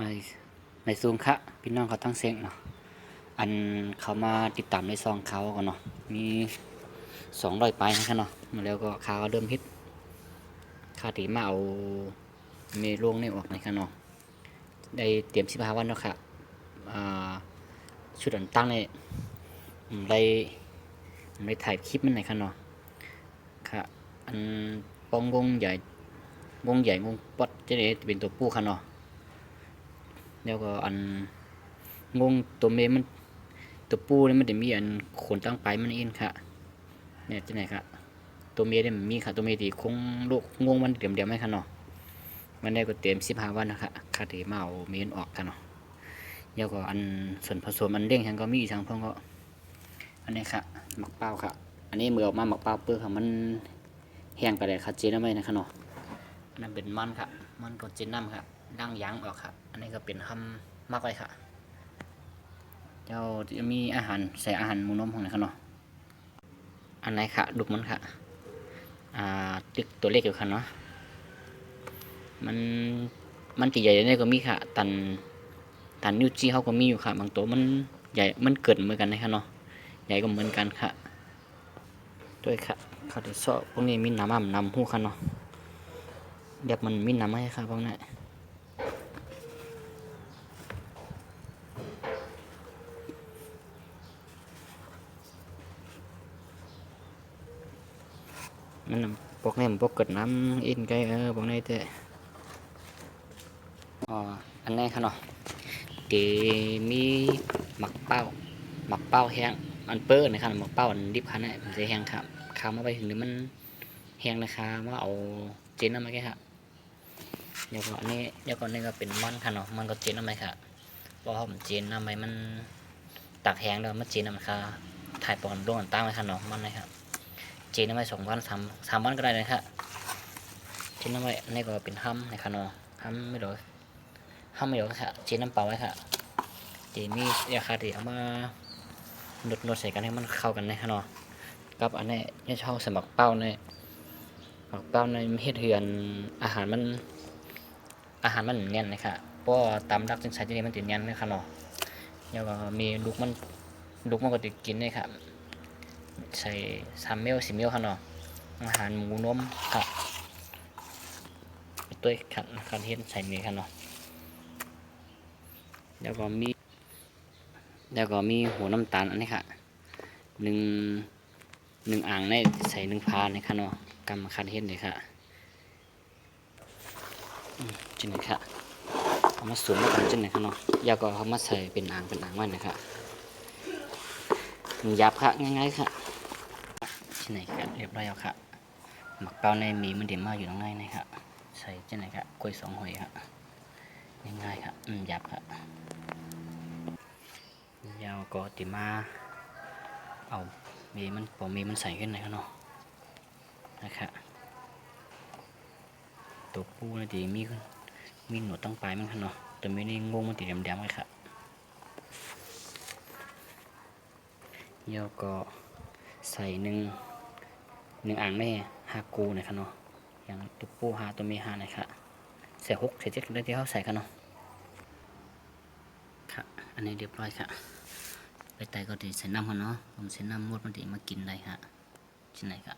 ในในซูมค่ะพี่น้องเขาตั้งเสียงเนาะอันเขามาติดตามในซองเขาก่อนเนาะมีสองร้อยไปนะครับเนาะมาแล้วก็ขาก็เริ่มฮิตขาตีมาเอาเมลงนี่ออกนะครับเนาะได้เตรียมสิบห้าวันแล้วค่ะชุดอันตั้งในได้ได้ถ่ายคลิปมันหน่อยค่ะเนาะค่ะอันปองวงใหญ่วงใหญ่วงป๊อดจะได้เป็นตัวผู้ค่ะเนาะ แล้วก็อันงงตัวเมมันตัวปูนี่มันจะมีอันขนตั้งไปมันเองค่ะเนี่ยจะไหนค่ะตัวเมเนี่ยมีค่ะตัวเมที่คงลูกงงมันเดียมเดียมไหมค่ะเนาะมันได้ก็เต็มสิบห้าวันนะคะคาเดมาเอาเมนออกกันเนาะแล้วก็อันส่วนผสมอันเด้งฉันก็มีอีกทางเพิ่งก็อันนี้ค่ะหมักเป้าค่ะ อันนี้เมื่อออกมาหมักเป้าเปลือกค่ะมันแห้งไปเลยค่ะเจนไม่นะคะเนาะอันนั่นเป็นมันค่ะ มันก็เจนน้ำค่ะ ดั้งยางออกครับ อันนี้ก็เป็นทำมากเลยค่ะ เจ้าจะมีอาหารใส่อาหารมูนมของไหนครับเนาะอันไหนค่ะลูกมันค่ะ อ่าตึกตัวเล็กอยู่ค่ะเนาะ มันมันตีใหญ่ได้ก็มีค่ะ ตันตันนิ้วจี้เขาก็มีอยู่ค่ะ บางตัวมันใหญ่มันเกิดเหมือนกันนะคะเนาะใหญ่ก็เหมือนกันค่ะ ด้วยค่ะเขาจะซอกพวกนี้มีน้ำอ่ำน้ำหูค่ะเนาะเดี๋ยวมันมีน้ำให้ค่ะพวกนี้ มันน่ะพวกนี้มันพวกเกิดน้ำอินไกเออพวกนี้แต่อ๋ออันนี้ค่ะเนาะเดมีหมักเป้าหมักเป้าแห้งอันเปิ้ลนะครับหมักเป้าอันดิบคันนี้มันจะแห้งครับข้าวมาไปถึงหรือมันแห้งนะคะว่าเอาเจนน้ำไหมครับเดี๋ยวก่อนนี้เดี๋ยวก่อนนี่ก็เป็นมันค่ะเนาะมันก็เจนน้ำไหมครับเพราะว่าผมเจนน้ำไหมมันตักแห้งแล้วมันเจนน้ำค่ะถ่ายปอนลงอันตั้งไว้ค่ะเนาะมันนะครับ จีนไว้สองวันสามสามวันก็ได้นะครับจีนเอาไว้นี่ก็เป็นห้ำนครับเนาะห้ำไม่รู้ห้ำไม่รู้ครับจีนน้ำเปล่าไว้ค่ะจีนมีราคาที่เอามาหนดหนดใส่กันให้มันเข้ากันในครับเนาะกับอันนี้เนี่ยชอบสมัครเป้าเนี่ยหมักเป้าในเฮ็ดเฮือนอาหารมันอาหารมันเนียนนะครับเพราะว่าตามรักจังใส่ที่นี่มันติดเนียนนครับเนาะแล้วก็มีลูกมันลูกมันก็ติดกินนี่ยครับ ใส่สามเมลสี่เมลครับเนาะอาหารหมูนมครับตัวขัดนะครับเห็นใส่เนี่ครับเนาะแล้วก็มีแล้วก็มีหัวน้ำตาลอันนี้ค่ะหนึ่งหนึ่งอ่างในใส่หนึ่งพาในค่ะเนาะกำคันเห็นเลยค่ะจินเลยค่ะเอามาสวมกันจินเลยค่ะเนาะอยาก็เอามาใส่เป็นอ่างเป็นอ่างไว้นะครับยับค่ะง่ายๆค่ะ ที่ไหนครับเรียบร้อยแล้วครับหมักเป้าในมีมันเด่นมากอยู่ตรงในนะครับใส่ที่ไหนครับกล้วยสองหอยครับง่ายๆครับอืมหยับครับยาวก็ติมา เอาเมมันพอเมมันใส่ขึ้นหน่อยครับเนาะนะครับตัวปูนะตีมีมีหนวดตั้งปลายมันครับเนาะแต่ไม่ได้งงมันติดดำๆเลยครับยาวก็ใส่หนึ่ง หนึ่งอ่างแม่หากูนะครับเนาะอย่างตุ๊กปูหาตัวเมียฮานะครับใส่หกใส่เจ็ดได้ที่เขาใส่กันเนาะค่ะอันนี้เรียบร้อยค่ะไปไต่ก็ดีใส่น้ำกันเนาะผมใส่น้ำมดมันดีมากินได้ค่ะชิ้นไหนค่ะ